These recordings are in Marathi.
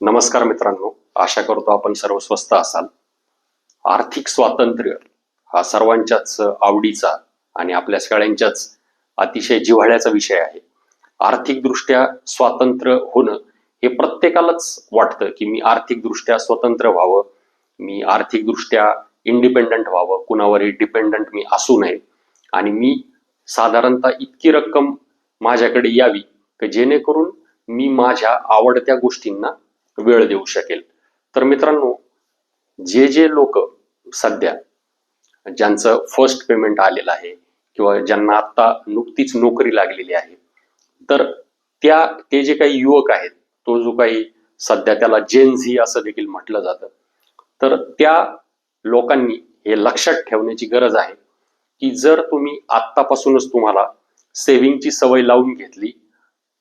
नमस्कार मित्रांनो आशा करतो आपण सर्व स्वस्त असाल. आर्थिक स्वातंत्र्य हा सर्वांच्याच आवडीचा आणि आपल्या सगळ्यांच्याच अतिशय जिव्हाळ्याचा विषय आहे. आर्थिकदृष्ट्या स्वातंत्र्य होणं हे प्रत्येकालाच वाटतं की मी आर्थिकदृष्ट्या स्वतंत्र व्हावं मी आर्थिकदृष्ट्या इंडिपेंडंट व्हावं कुणावरही डिपेंडंट मी असू नये. आणि मी साधारणतः इतकी रक्कम माझ्याकडे यावी की जेणेकरून मी माझ्या आवडत्या गोष्टींना वेळ देऊ शकेल. तर मित्रांनो जे जे लोक सध्या ज्यांचं फर्स्ट पेमेंट आलेलं आहे किंवा ज्यांना आत्ता नुकतीच नोकरी लागलेली आहे तर त्या ते जे काही युवक आहेत तो जो काही सध्या त्याला जेन झी असं देखील म्हटलं जातं तर त्या लोकांनी हे लक्षात ठेवण्याची गरज आहे की जर तुम्ही आत्तापासूनच तुम्हाला सेव्हिंगची सवय लावून घेतली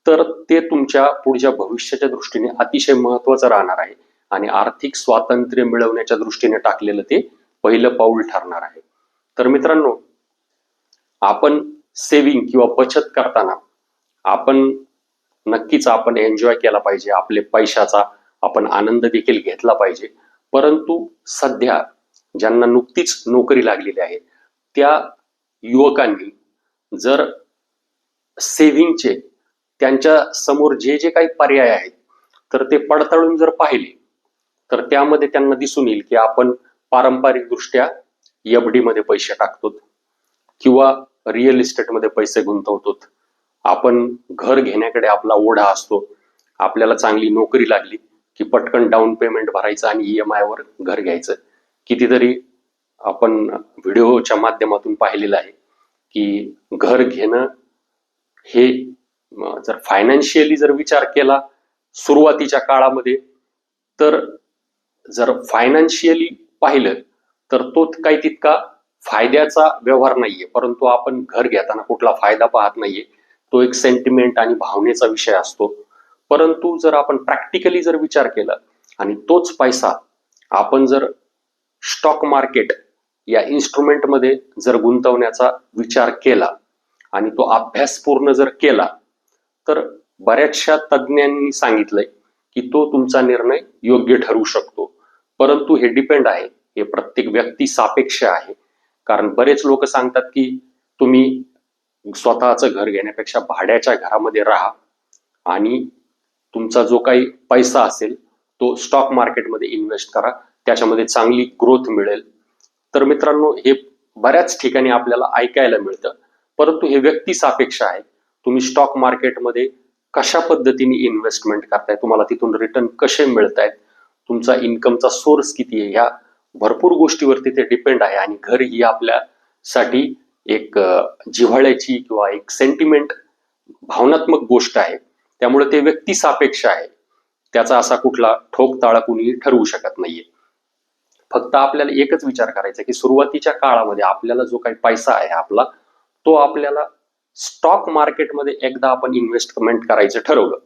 तर ते तुमच्या पुढच्या भविष्याच्या दृष्टीने अतिशय महत्वाचं राहणार आहे. आणि आर्थिक स्वातंत्र्य मिळवण्याच्या दृष्टीने टाकलेलं ते पहिलं पाऊल ठरणार आहे. तर मित्रांनो आपण सेविंग किंवा बचत करताना आपण नक्कीच आपण एन्जॉय केला पाहिजे. आपले पैशाचा आपण आनंद देखील घेतला पाहिजे. परंतु सध्या ज्यांना नुकतीच नोकरी लागलेली आहे त्या युवकांनी जर सेव्हिंगचे त्यांच्यासमोर जे जे काही पर्याय आहेत तर ते पडताळून जर पाहिले तर त्यामध्ये त्यांना दिसून येईल की आपण पारंपरिक दृष्ट्या एफ डी मध्ये पैसे टाकतो किंवा रिअल इस्टेटमध्ये पैसे गुंतवतो आपण घर घेण्याकडे आपला ओढा असतो आपल्याला चांगली नोकरी लागली की पटकन डाऊन पेमेंट भरायचं आणि ई एम वर घर घ्यायचं. कितीतरी आपण व्हिडिओच्या माध्यमातून पाहिलेलं आहे की घर घेणं हे जर फायनान्शियली जर विचार केला सुरुवातीच्या काळामध्ये तर जर फायनान्शियली पाहिलं तर तो काही तितका फायद्याचा व्यवहार नाहीये. परंतु आपण घर घेताना कुठला फायदा पाहत नाहीये. तो एक सेंटिमेंट आणि भावनेचा विषय असतो. परंतु जर आपण प्रॅक्टिकली जर विचार केला आणि तोच पैसा आपण जर स्टॉक मार्केट या इन्स्ट्रुमेंटमध्ये जर गुंतवण्याचा विचार केला आणि तो अभ्यास पूर्ण जर केला तर बऱ्याचशा तज्ज्ञांनी सांगितलंय की तो तुमचा निर्णय योग्य ठरू शकतो. परंतु हे डिपेंड आहे. हे प्रत्येक व्यक्ती सापेक्ष आहे. कारण बरेच लोक सांगतात की तुम्ही स्वतःचं घर घेण्यापेक्षा भाड्याच्या घरामध्ये राहा आणि तुमचा जो काही पैसा असेल तो स्टॉक मार्केटमध्ये इन्व्हेस्ट करा. त्याच्यामध्ये चांगली ग्रोथ मिळेल. तर मित्रांनो हे बऱ्याच ठिकाणी आपल्याला ऐकायला मिळतं. परंतु हे व्यक्ती सापेक्ष आहे. तुम्ही स्टॉक मार्केटमध्ये कशा पद्धतीने इन्व्हेस्टमेंट करताय? तुम्हाला तिथून रिटर्न कसे मिळत आहेत तुमचा इन्कमचा सोर्स किती आहे? ह्या भरपूर गोष्टीवरती ते डिपेंड आहे आणि घर ही आपल्यासाठी एक जिव्हाळ्याची किंवा एक सेंटिमेंट भावनात्मक गोष्ट आहे. त्यामुळे ते व्यक्ती सापेक्ष आहे. त्याचा असा कुठला ठोक ताळा कुणी ठरवू शकत नाहीये. फक्त आपल्याला एकच विचार करायचा की सुरुवातीच्या काळामध्ये आपल्याला जो काही पैसा आहे आपला तो आपल्याला स्टॉक मार्केटमध्ये एकदा आपण इन्व्हेस्टमेंट करायचं ठरवलं.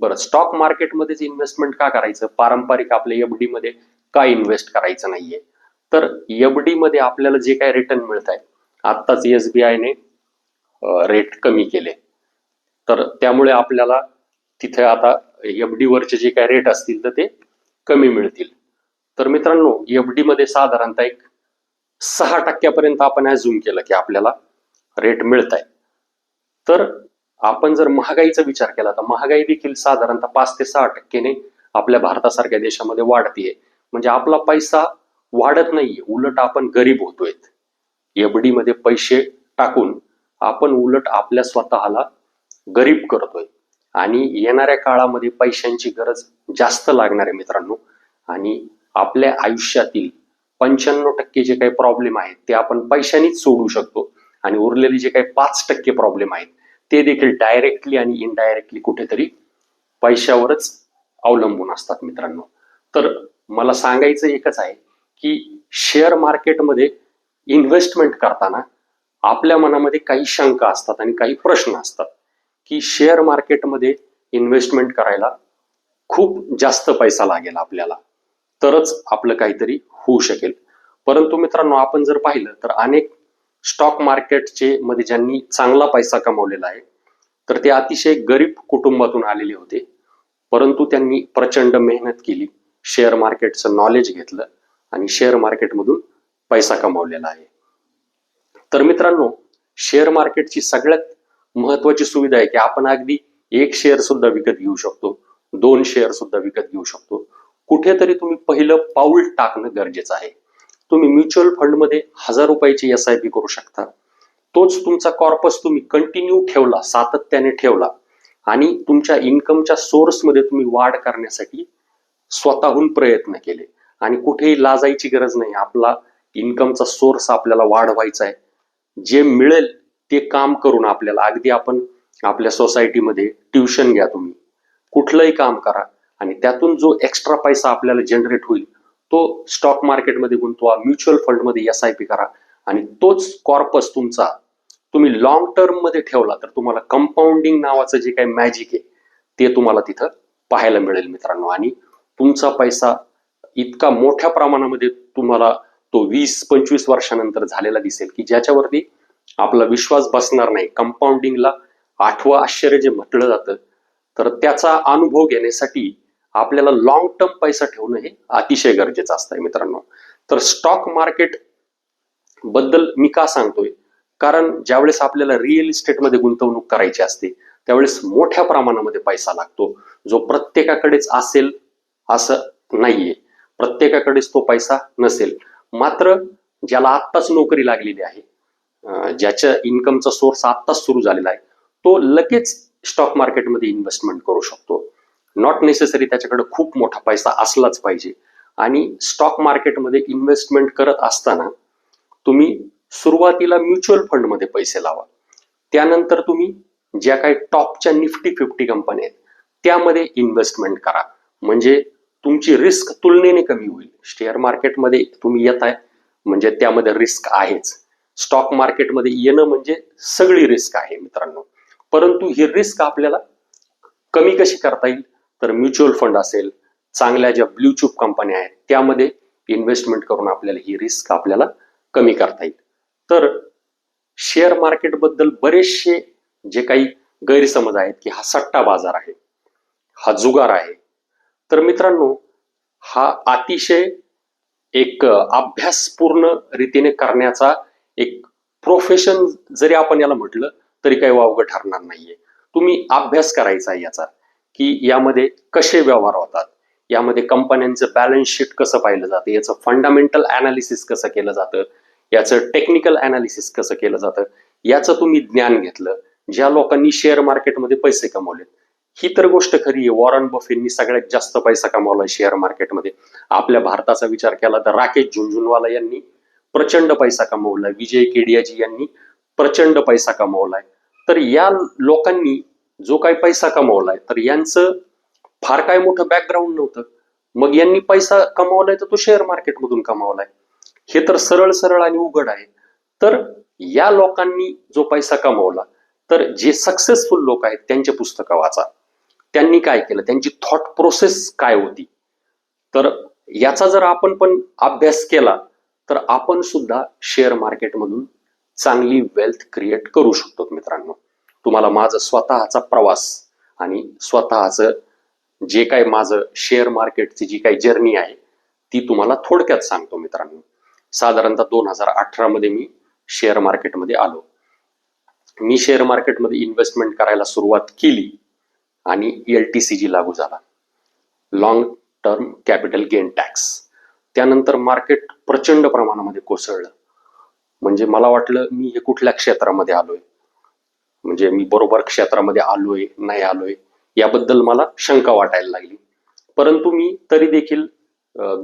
बरं स्टॉक मार्केटमध्येच इन्व्हेस्टमेंट का करायचं? पारंपरिक आपल्या एफडी मध्ये का इन्व्हेस्ट करायचं नाहीये? तर एफडी मध्ये आपल्याला जे काय रिटर्न मिळत आहे आत्ताच एसबीआयने रेट कमी केले. तर त्यामुळे आपल्याला तिथे आता एफडी वरचे जे काय रेट असतील तर ते कमी मिळतील. तर मित्रांनो एफडी मध्ये साधारणतः एक सहा टक्क्यापर्यंत आपण ऍझ्युम केलं की आपल्याला रेट मिळत आहे तर आपण जर महागाईचा विचार केला तर महागाई देखील साधारणतः पाच ते सहा टक्केने आपल्या भारतासारख्या देशामध्ये वाढतीये. म्हणजे आपला पैसा वाढत नाहीये उलट आपण गरीब होतोय. एफडी मध्ये पैसे टाकून आपण उलट आपल्या स्वतःला गरीब करतोय. आणि येणाऱ्या काळामध्ये पैशांची गरज जास्त लागणार आहे मित्रांनो. आणि आपल्या आयुष्यातील पंच्याण्णव टक्के जे काही प्रॉब्लेम आहेत ते आपण पैशानेच सोडू शकतो. आणि उरलेले जे काही पाच टक्के प्रॉब्लेम आहेत ते देखील डायरेक्टली आणि इनडायरेक्टली कुठेतरी पैशावरच अवलंबून असतात मित्रांनो. तर मला सांगायचं एकच आहे की शेअर मार्केटमध्ये इन्व्हेस्टमेंट करताना आपल्या मनामध्ये काही शंका असतात आणि काही प्रश्न असतात की शेअर मार्केटमध्ये इन्व्हेस्टमेंट करायला खूप जास्त पैसा लागेल आपल्याला. तरच आपलं काहीतरी होऊ शकेल. परंतु मित्रांनो आपण जर पाहिलं तर अनेक स्टॉक मार्केटचे मध्ये ज्यांनी चांगला पैसा कमावलेला आहे तर ते अतिशय गरीब कुटुंबातून आलेले होते. परंतु त्यांनी प्रचंड मेहनत केली शेअर मार्केटचं नॉलेज घेतलं आणि शेअर मार्केटमधून पैसा कमावलेला आहे. तर मित्रांनो शेअर मार्केटची सगळ्यात महत्वाची सुविधा आहे की आपण अगदी एक शेअर सुद्धा विकत घेऊ शकतो दोन शेअर सुद्धा विकत घेऊ शकतो. कुठेतरी तुम्ही पहिलं पाऊल टाकणं गरजेचं आहे. तुम्ही म्युच्युअल फंडमध्ये हजार रुपयाची एस आय पी करू शकता. तोच तुमचा कॉर्पस तुम्ही कंटिन्यू ठेवला सातत्याने ठेवला. आणि तुमच्या इन्कमच्या सोर्समध्ये तुम्ही वाढ करण्यासाठी स्वतःहून प्रयत्न केले. आणि कुठेही लाजायची गरज नाही. आपला इन्कमचा सोर्स आपल्याला वाढवायचा आहे. जे मिळेल ते काम करून आपल्याला अगदी आपण आपल्या सोसायटीमध्ये ट्युशन घ्या तुम्ही. कुठलंही काम करा. आणि त्यातून जो एक्स्ट्रा पैसा आपल्याला जनरेट होईल तो स्टॉक मार्केटमध्ये गुंतवा म्युच्युअल फंडमध्ये एस आय पी करा. आणि तोच कॉर्पस तुमचा तुम्ही लॉंग टर्ममध्ये ठेवला तर तुम्हाला कंपाऊंडिंग नावाचं जे काही मॅजिक आहे ते तुम्हाला तिथं पाहायला मिळेल मित्रांनो. आणि तुमचा पैसा इतका मोठ्या प्रमाणामध्ये तुम्हाला तो वीस पंचवीस वर्षानंतर झालेला दिसेल की ज्याच्यावरती आपला विश्वास बसणार नाही. कंपाऊंडिंगला आठवं आश्चर्य जे म्हटलं जातं तर त्याचा अनुभव घेण्यासाठी आपल्याला लॉंग टर्म पैसा ठेवणं हे अतिशय गरजेचं असतंय मित्रांनो. तर स्टॉक मार्केटबद्दल मी का सांगतोय? कारण ज्यावेळेस आपल्याला रिअल इस्टेटमध्ये गुंतवणूक करायची असते त्यावेळेस मोठ्या प्रमाणामध्ये पैसा लागतो. जो प्रत्येकाकडेच असेल असं नाहीये. प्रत्येकाकडेच तो पैसा नसेल. मात्र ज्याला आत्ताच नोकरी लागलेली आहे ज्याच्या इन्कमचा सोर्स आत्ताच सुरू झालेला आहे तो लगेच स्टॉक मार्केटमध्ये इन्व्हेस्टमेंट करू शकतो. नॉट नेसेसरी त्याच्याकडे खूप मोठा पैसा असलाच पाहिजे. आणि स्टॉक मार्केटमध्ये इन्व्हेस्टमेंट करत असताना तुम्ही सुरुवातीला म्युच्युअल फंडमध्ये पैसे लावा. त्यानंतर तुम्ही ज्या काही टॉपच्या निफ्टी फिफ्टी कंपन्या आहेत त्यामध्ये इन्व्हेस्टमेंट करा. म्हणजे तुमची रिस्क तुलनेने कमी होईल. शेअर मार्केटमध्ये तुम्ही येत आहे म्हणजे त्यामध्ये रिस्क आहेच. स्टॉक मार्केटमध्ये येणं म्हणजे सगळी रिस्क आहे मित्रांनो. परंतु ही रिस्क आपल्याला कमी कशी करता येईल? तर म्युच्युअल फंड असेल चांगल्या ज्या ब्ल्यू चूप कंपन्या आहेत त्यामध्ये इन्व्हेस्टमेंट करून आपल्याला ही रिस्क आपल्याला कमी करता येईल. तर शेअर मार्केटबद्दल बरेचसे जे काही गैरसमज आहेत की हा सट्टा बाजार आहे हा जुगार आहे. तर मित्रांनो हा अतिशय एक अभ्यासपूर्ण रीतीने करण्याचा एक प्रोफेशन जरी आपण याला म्हटलं तरी काही वावगं ठरणार नाहीये. तुम्ही अभ्यास करायचा याचा. की यामध्ये कसे व्यवहार होतात? यामध्ये कंपन्यांचं बॅलन्स शीट कसं पाहिलं जातं? याचं फंडामेंटल अनालिसिस कसं केलं जातं? याचं टेक्निकल अनालिसिस कसं केलं जातं? याचं तुम्ही ज्ञान घेतलं. ज्या लोकांनी शेअर मार्केटमध्ये पैसे कमवलेत. ही तर गोष्ट खरी आहे. वॉरन बफेंनी सगळ्यात जास्त पैसा कमावला शेअर मार्केटमध्ये आपल्या भारताचा विचार केला तर राकेश झुंझुनवाला यांनी प्रचंड पैसा कमावला विजय केडियाजी यांनी प्रचंड पैसा कमवलाय. तर या लोकांनी जो काही पैसा कमावलाय तर यांचं फार काय मोठं बॅकग्राऊंड नव्हतं. मग यांनी पैसा कमावलाय तर तो शेअर मार्केटमधून कमावलाय. हे तर सरळ सरळ आणि उघड आहे. तर या लोकांनी जो पैसा कमावला तर जे सक्सेसफुल लोक आहेत त्यांचे पुस्तकं वाचा. त्यांनी काय केलं? त्यांची थॉट प्रोसेस काय होती? तर याचा जर आपण पण अभ्यास केला तर आपण सुद्धा शेअर मार्केटमधून चांगली वेल्थ क्रिएट करू शकतो मित्रांनो. तुम्हाला माझं स्वतःचा प्रवास आणि स्वतःचं जे काही माझं शेअर मार्केटची जी काही जर्नी आहे ती तुम्हाला थोडक्यात सांगतो मित्रांनो. साधारणतः दोन हजार अठरा मध्ये मी शेअर मार्केटमध्ये आलो. मी शेअर मार्केटमध्ये इन्व्हेस्टमेंट करायला सुरुवात केली आणि एल टी सी जी लागू झाला. Long term capital gain tax त्यानंतर मार्केट प्रचंड प्रमाणामध्ये कोसळलं. म्हणजे मला वाटलं मी हे कुठल्या क्षेत्रामध्ये आलोय? म्हणजे मी बरोबर क्षेत्रामध्ये आलोय नाही आलोय याबद्दल मला शंका वाटायला लागली. परंतु मी तरी देखील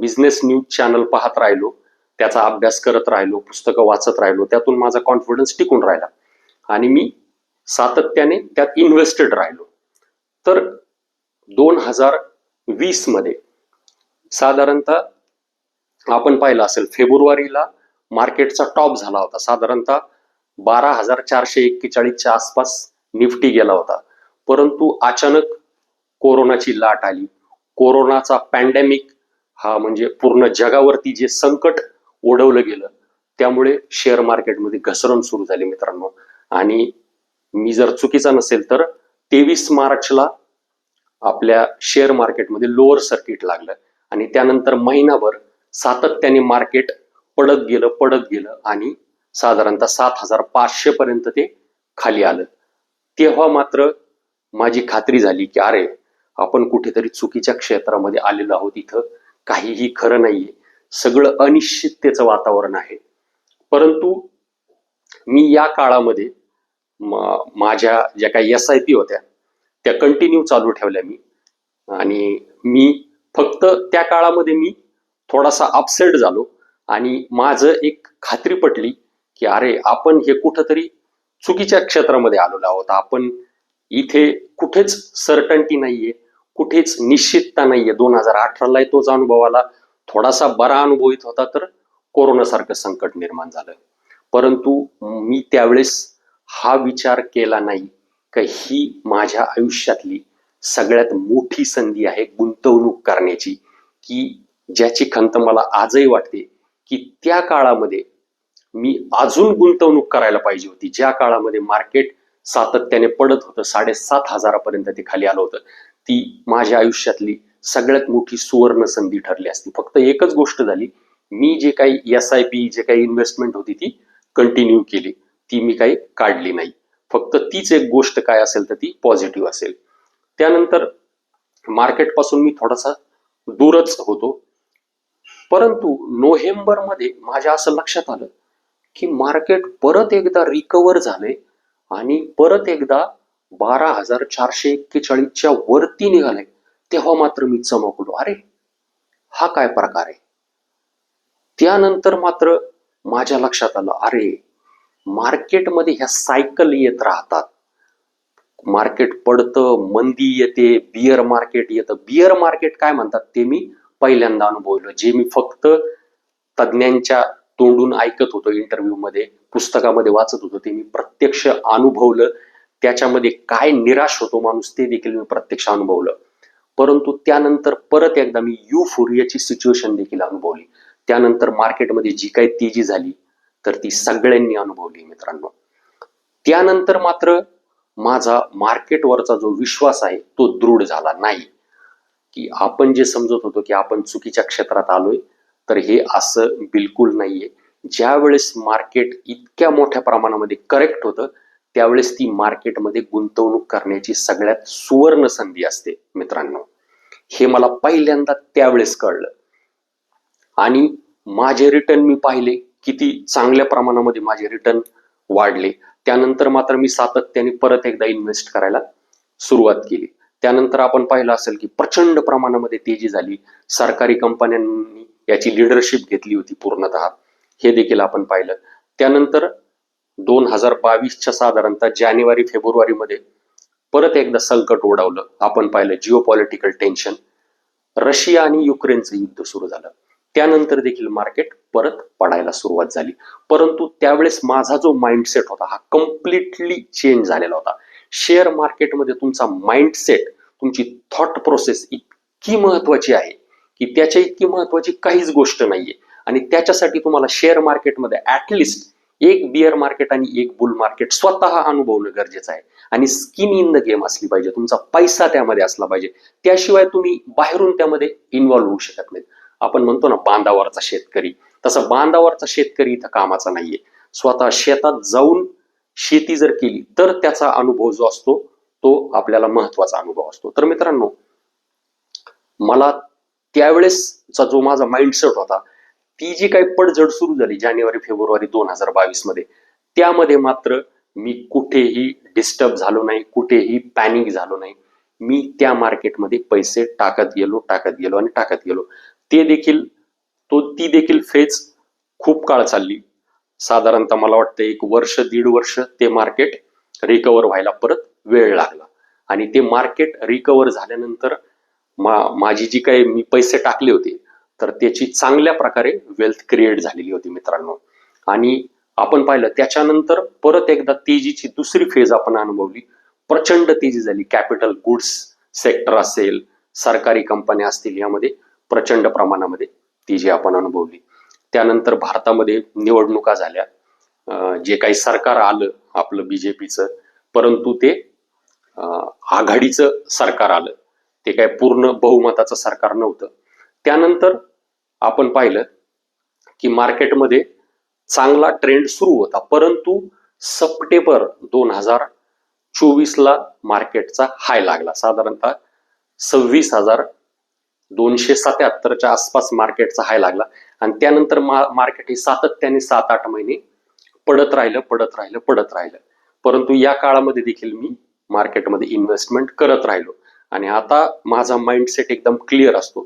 बिझनेस न्यूज चॅनल पाहत राहिलो त्याचा अभ्यास करत राहिलो पुस्तकं वाचत राहिलो त्यातून माझा कॉन्फिडन्स टिकून राहिला. आणि मी सातत्याने त्यात इन्व्हेस्टेड राहिलो. तर दोन हजार वीसमध्ये साधारणतः आपण पाहिलं असेल फेब्रुवारीला मार्केटचा टॉप झाला होता. साधारणतः बारा हजार चारशे एक्केचाळीसच्या आसपास निफ्टी गेला होता. परंतु अचानक कोरोनाची लाट आली. कोरोनाचा पॅन्डेमिक हा म्हणजे पूर्ण जगावरती जे संकट ओढवलं गेलं त्यामुळे शेअर मार्केटमध्ये घसरण सुरू झाली मित्रांनो. आणि मी जर चुकीचा नसेल तर तेवीस मार्चला आपल्या शेअर मार्केटमध्ये लोअर सर्किट लागलं. आणि त्यानंतर महिनाभर सातत्याने मार्केट पडत गेलं पडत गेलं आणि साधारणतः सात हजार पाचशे पर्यंत ते खाली आलं. तेव्हा मात्र माझी खात्री झाली की अरे आपण कुठेतरी चुकीच्या क्षेत्रामध्ये आलेलो आहोत इथं. काहीही खरं नाहीये. सगळं अनिश्चिततेचं वातावरण आहे. परंतु मी या काळामध्ये माझ्या ज्या काही एस आय पी होत्या त्या कंटिन्यू चालू ठेवल्या मी. आणि मी फक्त त्या काळामध्ये मी थोडासा अपसेट झालो. आणि माझं एक खात्री पटली की अरे आपण हे कुठंतरी चुकीच्या क्षेत्रामध्ये आलेलो आहोत. आपण इथे कुठेच सर्टन्टी नाहीये कुठेच निश्चितता नाहीये. दोन हजार अठराला तोच अनुभव आला. थोडासा बरा अनुभव येत होता तर कोरोनासारखं संकट निर्माण झालं. परंतु मी त्यावेळेस हा विचार केला नाही का ही माझ्या आयुष्यातली सगळ्यात मोठी संधी आहे गुंतवणूक करण्याची की ज्याची खंत मला आजही वाटते की त्या काळामध्ये मी अजून गुंतवणूक करायला पाहिजे होती. ज्या काळामध्ये मार्केट सातत्याने पडत होतं साडेसात हजारापर्यंत ते खाली आलं होतं. ती माझ्या आयुष्यातली सगळ्यात मोठी सुवर्ण संधी ठरली असती. फक्त एकच गोष्ट झाली. मी जे काही एस आय पी जे काही इन्व्हेस्टमेंट होती ती कंटिन्यू केली. ती मी काही काढली नाही. फक्त तीच एक गोष्ट काय असेल तर ती पॉझिटिव्ह असेल. त्यानंतर मार्केटपासून मी थोडासा दूरच होतो. परंतु नोव्हेंबरमध्ये माझ्या असं लक्षात आलं की मार्केट परत एकदा रिकवर झाले आणि परत एकदा बारा हजार चारशे एक्केचाळीसच्या वरती निघाले तेव्हा मात्र मी चमकलो. अरे हा काय प्रकार आहे? त्यानंतर मात्र माझ्या लक्षात आलं अरे मार्केटमध्ये ह्या सायकल येत राहतात. मार्केट पडतं मंदी येते बियर मार्केट येतं. बियर मार्केट काय म्हणतात ते मी पहिल्यांदा अनुभवलं जे मी फक्त तज्ज्ञांच्या तोंडून ऐकत होतो इंटरव्ह्यू मध्ये पुस्तकामध्ये वाचत होतो. ते मी प्रत्यक्ष अनुभवलं. त्याच्यामध्ये काय निराश होतो माणूस ते देखील मी प्रत्यक्ष अनुभवलं. परंतु त्यानंतर परत एकदा मी यू फोरियाची सिच्युएशन देखील अनुभवली. त्यानंतर मार्केटमध्ये जी काही तेजी झाली तर ती सगळ्यांनी अनुभवली मित्रांनो. त्यानंतर मात्र माझा मार्केटवरचा जो विश्वास आहे तो दृढ झाला नाही. की आपण जे समजत होतो की आपण चुकीच्या क्षेत्रात आलोय तर हे असं बिलकुल नाहीये. ज्या वेळेस मार्केट इतक्या मोठ्या प्रमाणामध्ये करेक्ट होतं त्यावेळेस ती मार्केटमध्ये गुंतवणूक करण्याची सगळ्यात सुवर्ण संधी असते मित्रांनो. हे मला पहिल्यांदा त्यावेळेस कळलं. आणि माझे रिटर्न मी पाहिले किती चांगल्या प्रमाणामध्ये माझे रिटर्न वाढले. त्यानंतर मात्र मी सातत्याने परत एकदा इन्व्हेस्ट करायला सुरुवात केली. त्यानंतर आपण पाहिलं असेल की प्रचंड प्रमाणामध्ये तेजी झाली. सरकारी कंपन्यांनी याची लिडरशिप घेतली होती पूर्णतः. हे देखील आपण पाहिलं. त्यानंतर दोन हजार बावीसच्या साधारणतः जानेवारी फेब्रुवारीमध्ये परत एकदा संकट ओढवलं. आपण पाहिलं जिओ पॉलिटिकल टेन्शन रशिया आणि युक्रेनचं युद्ध सुरू झालं. त्यानंतर देखील मार्केट परत पडायला सुरुवात झाली. परंतु त्यावेळेस माझा जो माइंडसेट होता हा कम्प्लिटली चेंज झालेला होता. शेअर मार्केटमध्ये तुमचा माइंडसेट तुमची थॉट प्रोसेस इतकी महत्वाची आहे. की त्याच्या इतकी महत्वाची काहीच गोष्ट नाहीये. आणि त्याच्यासाठी तुम्हाला शेअर मार्केटमध्ये ऍटलिस्ट एक बिअर मार्केट आणि एक बुल मार्केट स्वतः अनुभवणं गरजेचं आहे. आणि स्किन इन द गेम असली पाहिजे. तुमचा पैसा त्यामध्ये असला पाहिजे. त्याशिवाय तुम्ही बाहेरून त्यामध्ये इन्व्हॉल्व्ह होऊ शकत नाहीत. आपण म्हणतो ना बांधावरचा शेतकरी. तसं बांधावरचा शेतकरी इथं कामाचा नाहीये. स्वतः शेतात जाऊन शेती जर केली तर त्याचा अनुभव जो असतो तो आपल्याला महत्त्वाचा अनुभव असतो. तर मित्रांनो मला त्यावेळेसचा जो माझा माइंडसेट होता ती जी काही पडझड सुरू झाली जानेवारी फेब्रुवारी दोन हजार बावीसमध्ये त्यामध्ये मात्र मी कुठेही डिस्टर्ब झालो नाही कुठेही पॅनिक झालो नाही. मी त्या मार्केटमध्ये पैसे टाकत गेलो टाकत गेलो आणि टाकत गेलो. ते देखील तो ती देखील फेज खूप काळ चालली. साधारणतः मला वाटतं एक वर्ष दीड वर्ष ते मार्केट रिकवर व्हायला परत वेळ लागला. आणि ते मार्केट रिकवर झाल्यानंतर मा माझी जी काही मी पैसे टाकले होते तर त्याची चांगल्या प्रकारे वेल्थ क्रिएट झालेली होती मित्रांनो. आणि आपण पाहिलं त्याच्यानंतर परत एकदा तेजीची दुसरी फेज आपण अनुभवली. प्रचंड तेजी झाली. कॅपिटल गुड्स सेक्टर असेल सरकारी कंपन्या असतील यामध्ये प्रचंड प्रमाणामध्ये तेजी आपण अनुभवली. त्यानंतर भारतामध्ये निवडणुका झाल्या. जे काही सरकार आलं आपलं बीजेपीचं परंतु ते आघाडीचं सरकार आलं. ते काय पूर्ण बहुमताचं सरकार नव्हतं. त्यानंतर आपण पाहिलं की मार्केटमध्ये चांगला ट्रेंड सुरू होता. परंतु सप्टेंबर दोन हजार चोवीसला मार्केटचा हाय लागला. साधारणतः सव्वीस हजार दोनशे सत्याहत्तरच्या आसपास मार्केटचा हाय लागला. आणि त्यानंतर मार्केट हे सातत्याने सात आठ महिने पडत राहिलं पडत राहिलं पडत राहिलं. परंतु या काळामध्ये देखील मी मार्केटमध्ये इन्व्हेस्टमेंट करत राहिलो. आणि आता माझा माइंडसेट एकदम क्लिअर असतो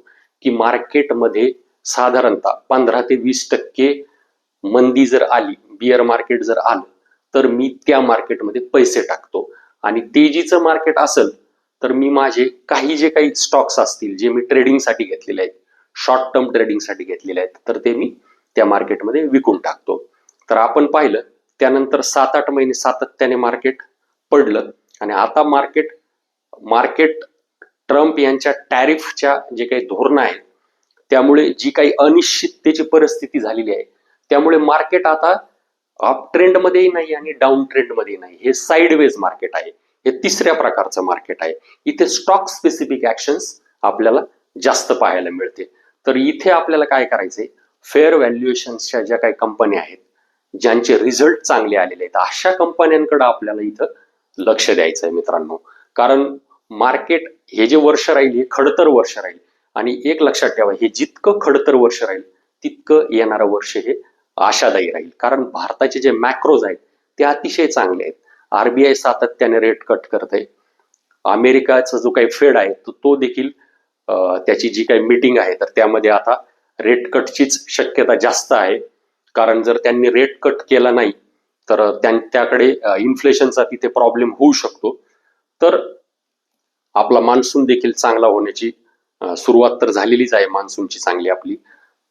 की मार्केटमध्ये साधारणतः पंधरा ते वीस टक्के मंदी जर आली बिअर मार्केट जर आलं तर मी त्या मार्केटमध्ये पैसे टाकतो. आणि तेजीचं मार्केट असेल तर मी माझे काही जे काही स्टॉक्स असतील जे मी ट्रेडिंगसाठी घेतलेले आहेत शॉर्ट टर्म ट्रेडिंगसाठी घेतलेले आहेत तर ते मी त्या मार्केटमध्ये विकून टाकतो. तर आपण पाहिलं त्यानंतर सात आठ महिने सातत्याने मार्केट पडलं. आणि आता मार्केट मार्केट ट्रम्प यांच्या टॅरिफच्या जे काही धोरणं आहेत त्यामुळे जी काही अनिश्चिततेची परिस्थिती झालेली आहे त्यामुळे मार्केट आता अप ट्रेंडमध्येही नाही आणि डाऊन ट्रेंडमध्ये नाही. हे साईडवेज मार्केट आहे. हे तिसऱ्या प्रकारचं मार्केट आहे. इथे स्टॉक स्पेसिफिक ऍक्शन्स आपल्याला जास्त पाहायला मिळते. तर इथे आपल्याला काय करायचंय? फेअर व्हॅल्युएशनच्या ज्या काही कंपन्या आहेत ज्यांचे रिझल्ट चांगले आलेले आहेत अशा कंपन्यांकडे आपल्याला इथं लक्ष द्यायचं आहे मित्रांनो. कारण मार्केट हे जे वर्ष राहील हे खडतर वर्ष राहील. आणि एक लक्षात ठेवा हे जितकं खडतर वर्ष राहील तितकं येणारं वर्ष हे आशादायी राहील. कारण भारताचे जे मॅक्रोज आहेत ते अतिशय चांगले आहेत. आरबीआय सातत्याने रेट कट करत आहे अमेरिकाचा जो काही फेड आहे तो तो देखील त्याची जी काही मीटिंग आहे तर त्यामध्ये आता रेट कटचीच शक्यता जास्त आहे. कारण जर त्यांनी रेट कट केला नाही तर त्याकडे इन्फ्लेशनचा तिथे प्रॉब्लेम होऊ शकतो. तर आपला मान्सून देखील चांगला होण्याची सुरुवात तर झालेलीच आहे मान्सूनची चांगली आपली.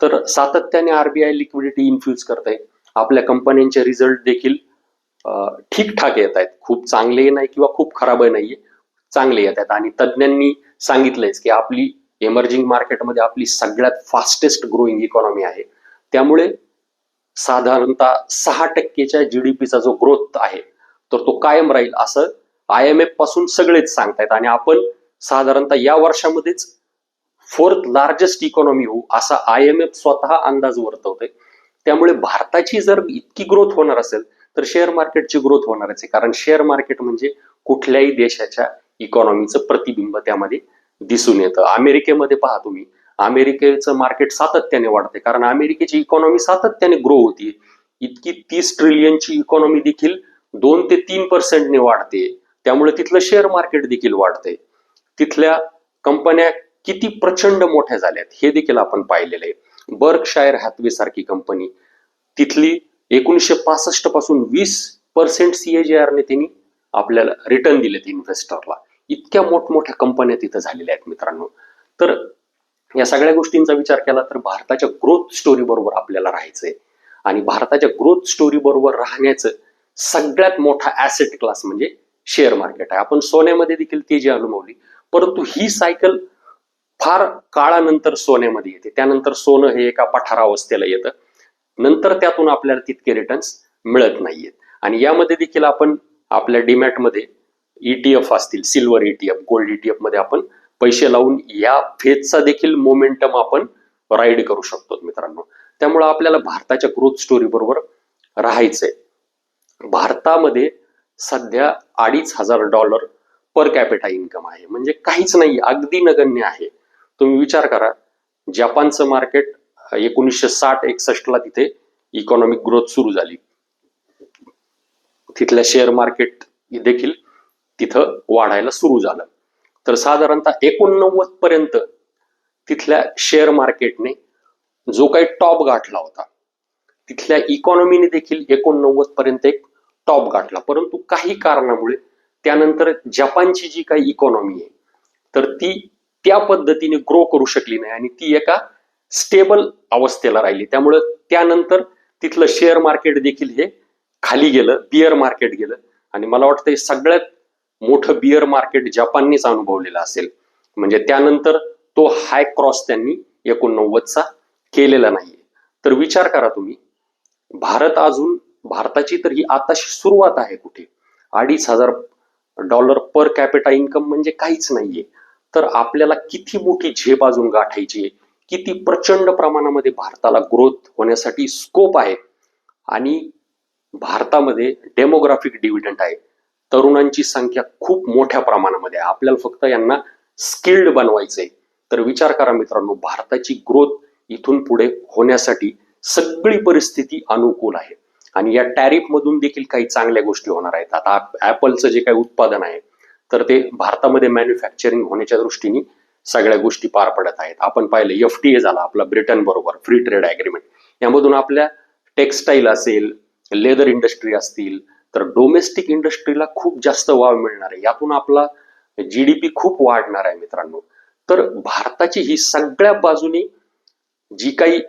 तर सातत्याने आरबीआय लिक्विडिटी इन्फ्युज करत आहे आपल्या कंपन्यांचे रिझल्ट देखील ठीकठाक येत आहेत. खूप चांगले नाही किंवा खूप खराब नाहीये. चांगले येत आहेत. आणि तज्ज्ञांनी सांगितलंयच की आपली एमर्जिंग मार्केटमध्ये आपली सगळ्यात फास्टेस्ट ग्रोईंग इकॉनॉमी आहे. त्यामुळे साधारणतः सहा टक्केच्या जीडीपीचा जो ग्रोथ आहे तर तो कायम राहील असं आय एम एफपासून सगळेच सांगतायत. आणि आपण साधारणतः या वर्षामध्येच फोर्थ लार्जेस्ट इकॉनॉमी होऊ असा आय एम एफ स्वतः अंदाज वर्तवतोय. त्यामुळे भारताची जर इतकी ग्रोथ होणार असेल तर शेअर मार्केटची ग्रोथ होणारच आहे. कारण शेअर मार्केट म्हणजे कुठल्याही देशाच्या इकॉनॉमीचं प्रतिबिंब त्यामध्ये दिसून येतं. अमेरिकेमध्ये पहा तुम्ही. अमेरिकेचं मार्केट सातत्याने वाढते कारण अमेरिकेची इकॉनॉमी सातत्याने ग्रो होती इतकी तीस ट्रिलियनची इकॉनॉमी देखील दोन ते तीन पर्सेंटने वाढते त्यामुळे तिथलं शेअर मार्केट देखील वाढतंय. तिथल्या कंपन्या किती प्रचंड मोठ्या झाल्यात हे देखील आपण पाहिलेलं आहे. बर्कशायर हॅथवे सारखी कंपनी तिथली एकोणीसशे पासष्टपासून वीस पर्सेंट सीएजीआरने त्यांनी आपल्याला रिटर्न दिलेत इन्व्हेस्टरला इतक्या मोठमोठ्या कंपन्या तिथं झालेल्या आहेत मित्रांनो. तर या सगळ्या गोष्टींचा विचार केला तर भारताच्या ग्रोथ स्टोरी बरोबर आपल्याला राहायचंय. आणि भारताच्या ग्रोथ स्टोरी बरोबर राहण्याचं सगळ्यात मोठा ऍसेट क्लास म्हणजे शेअर मार्केट आहे. आपण सोन्यामध्ये देखील तेजी अनुभवली परंतु ही सायकल फार काळानंतर सोन्यामध्ये येते. त्यानंतर सोनं हे एका पठारा अवस्थेला येतं. नंतर त्यातून आपल्याला तितके रिटर्न्स मिळत नाहीयेत. आणि यामध्ये देखील आपण आपल्या डीमॅटमध्ये ईटीएफ असतील सिल्वर ईटीएफ गोल्ड ईटीएफमध्ये आपण पैसे लावून या फेजचा देखील मोमेंटम आपण राईड करू शकतो मित्रांनो. त्यामुळे आपल्याला भारताच्या ग्रोथ स्टोरी बरोबर राहायचंय. भारतामध्ये सध्या अडीच हजार डॉलर पर कॅपिटा इन्कम आहे. म्हणजे काहीच नाही अगदी नगण्य आहे. तुम्ही विचार करा जपानचं मार्केट एकोणीसशे साठ एकसष्टला तिथे इकॉनॉमिक ग्रोथ सुरू झाली. तिथल्या शेअर मार्केट देखील तिथं वाढायला सुरू झालं. तर साधारणतः एकोणनव्वद पर्यंत तिथल्या शेअर मार्केटने जो काही टॉप गाठला होता तिथल्या इकॉनॉमीने देखील एकोणनव्वद पर्यंत एक टॉप गाठला. परंतु काही कारणामुळे त्यानंतर जपानची जी काही इकॉनॉमी आहे तर ती त्या पद्धतीने ग्रो करू शकली नाही आणि ती एका स्टेबल अवस्थेला राहिली. त्यामुळे त्यानंतर तिथलं शेअर मार्केट देखील हे खाली गेलं बिअर मार्केट गेलं. आणि मला वाटतं सगळ्यात मोठं बिअर मार्केट जपाननीच अनुभवलेलं असेल. म्हणजे त्यानंतर तो हाय क्रॉस त्यांनी एकोणनव्वदचा केलेला नाहीये. तर विचार करा तुम्ही भारत अजून भारताची तर ही आताशी सुरुवात आहे कुठे? अडीच हजार डॉलर पर कॅपिटा इन्कम म्हणजे काहीच नाहीये. तर आपल्याला किती मोठी झेप अजून गाठायची किती प्रचंड प्रमाणामध्ये भारताला ग्रोथ होण्यासाठी स्कोप आहे? आणि भारतामध्ये डेमोग्राफिक डिव्हिडंट आहे. तरुणांची संख्या खूप मोठ्या प्रमाणामध्ये आहे. आपल्याला फक्त यांना स्किल्ड बनवायचंय. तर विचार करा मित्रांनो भारताची ग्रोथ इथून पुढे होण्यासाठी सगळी परिस्थिती अनुकूल आहे. आणि या टॅरिफ मधून देखील काही चांगल्या गोष्टी होणार आहेत. आता ऍपलचं जे काही उत्पादन आहे तर ते भारतामध्ये मॅन्युफॅक्चरिंग होण्याच्या दृष्टीने सगळ्या गोष्टी पार पडत आहेत. आपण पाहिलं एफ टी ए झाला आपला ब्रिटन बरोबर फ्री ट्रेड अग्रीमेंट यामधून आपल्या टेक्स्टाईल असेल लेदर इंडस्ट्री असतील तर डोमेस्टिक इंडस्ट्रीला खूप जास्त वाव मिळणार आहे. यातून आपला जीडीपी खूप वाढणार आहे मित्रांनो. तर भारताची ही सगळ्या बाजूनी जी काही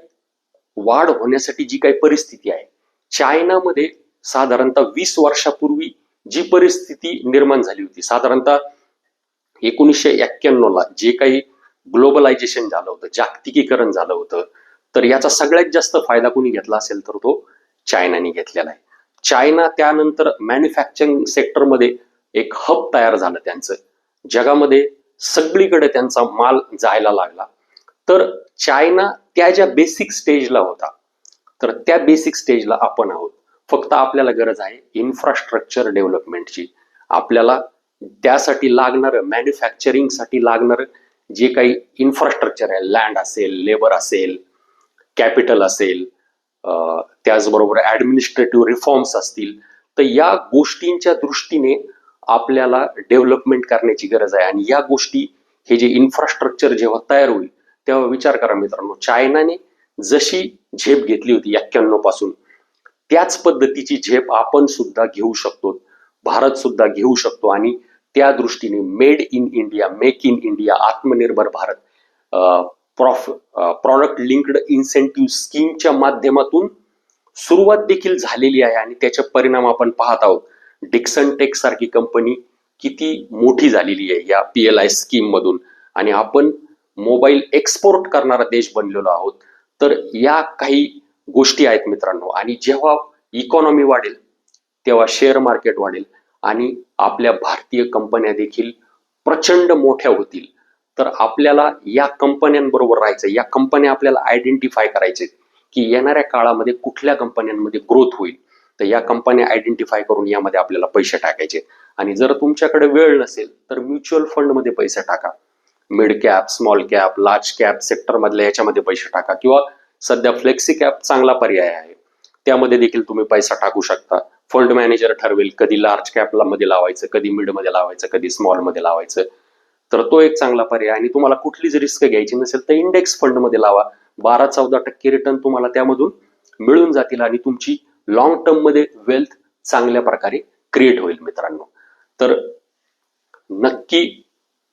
वाढ होण्यासाठी जी काही परिस्थिती आहे चायनामध्ये साधारणतः वीस वर्षापूर्वी जी परिस्थिती निर्माण झाली होती साधारणतः एकोणीसशे एक्क्याण्णव ला जे काही ग्लोबलायझेशन झालं होतं जागतिकीकरण झालं होतं तर याचा सगळ्यात जास्त फायदा कोणी घेतला असेल तर तो चायनाने घेतलेला आहे. चायना त्यानंतर मॅन्युफॅक्चरिंग सेक्टरमध्ये एक हब तयार झालं त्यांचं. जगामध्ये सगळीकडे त्यांचा माल जायला लागला. तर चायना त्या ज्या बेसिक स्टेजला होता तर त्या बेसिक स्टेजला आपण आहोत. फक्त आपल्याला गरज आहे इन्फ्रास्ट्रक्चर डेव्हलपमेंटची आपल्याला त्यासाठी लागणारं मॅन्युफॅक्चरिंगसाठी लागणारं जे काही इन्फ्रास्ट्रक्चर आहे लँड असेल लेबर असेल कॅपिटल असेल त्याचबरोबर ऍडमिनिस्ट्रेटिव्ह रिफॉर्म्स असतील तर या गोष्टींच्या दृष्टीने आपल्याला डेव्हलपमेंट करण्याची गरज आहे. आणि या गोष्टी हे जे इन्फ्रास्ट्रक्चर जेव्हा तयार होईल तेव्हा विचार करा मित्रांनो. चायनाने जशी झेप घेतली होती एक्क्याण्णवपासून त्याच पद्धतीची झेप आपण सुद्धा घेऊ शकतो भारत सुद्धा घेऊ शकतो. आणि त्या दृष्टीने made in India make in India Aatmanirbhar Bharat prof product linked incentive स्कीमच्या माध्यमातून सुरुवात देखील झालेली आहे. आणि त्याचे परिणाम आपण पाहत आहोत. डिक्सन टेक सारखी कंपनी किती मोठी झालेली आहे या पी एल आय स्कीम मधून. आणि आपण मोबाईल एक्सपोर्ट करणारा देश बनलेलो आहोत. तर या काही गोष्टी आहेत मित्रांनो. आणि जेव्हा इकॉनॉमी वाढेल तेव्हा शेअर मार्केट वाढेल आणि आपल्या भारतीय कंपन्या देखील प्रचंड मोठ्या होतील. तर आपल्याला या कंपन्यांबरोबर राहायचं या कंपन्या आपल्याला आयडेंटिफाय करायचे की येणाऱ्या काळामध्ये कुठल्या कंपन्यांमध्ये ग्रोथ होईल. तर या कंपन्या आयडेंटिफाय करून यामध्ये आपल्याला पैसे टाकायचे. आणि जर तुमच्याकडे वेळ नसेल तर म्युच्युअल फंडमध्ये पैसे टाका. Mid cap small cap large cap sector मधल्या याच्यामध्ये पैसे टाका. किंवा सध्या फ्लेक्सी कॅप चांगला पर्याय आहे. त्यामध्ये देखील तुम्ही पैसा टाकू शकता. फंड मॅनेजर ठरवेल कधी लार्ज कॅपला मध्ये लावायचं कधी मिडमध्ये लावायचं कधी स्मॉलमध्ये लावायचं. तर तो एक चांगला पर्याय आणि तुम्हाला कुठलीच रिस्क घ्यायची नसेल तर इंडेक्स फंडमध्ये लावा. बारा चौदा टक्के रिटर्न तुम्हाला त्यामधून मिळून जातील आणि तुमची लॉंग टर्ममध्ये वेल्थ चांगल्या प्रकारे क्रिएट होईल मित्रांनो. तर नक्की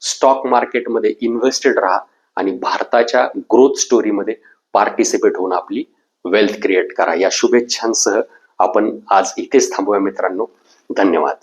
स्टॉक मार्केटमध्ये इन्व्हेस्टेड राहा आणि भारताच्या ग्रोथ स्टोरीमध्ये पार्टिसिपेट होऊन आपली वेल्थ क्रिएट करा. या शुभेच्छांसह आपण आज इथेच थांबूया मित्रांनो. धन्यवाद.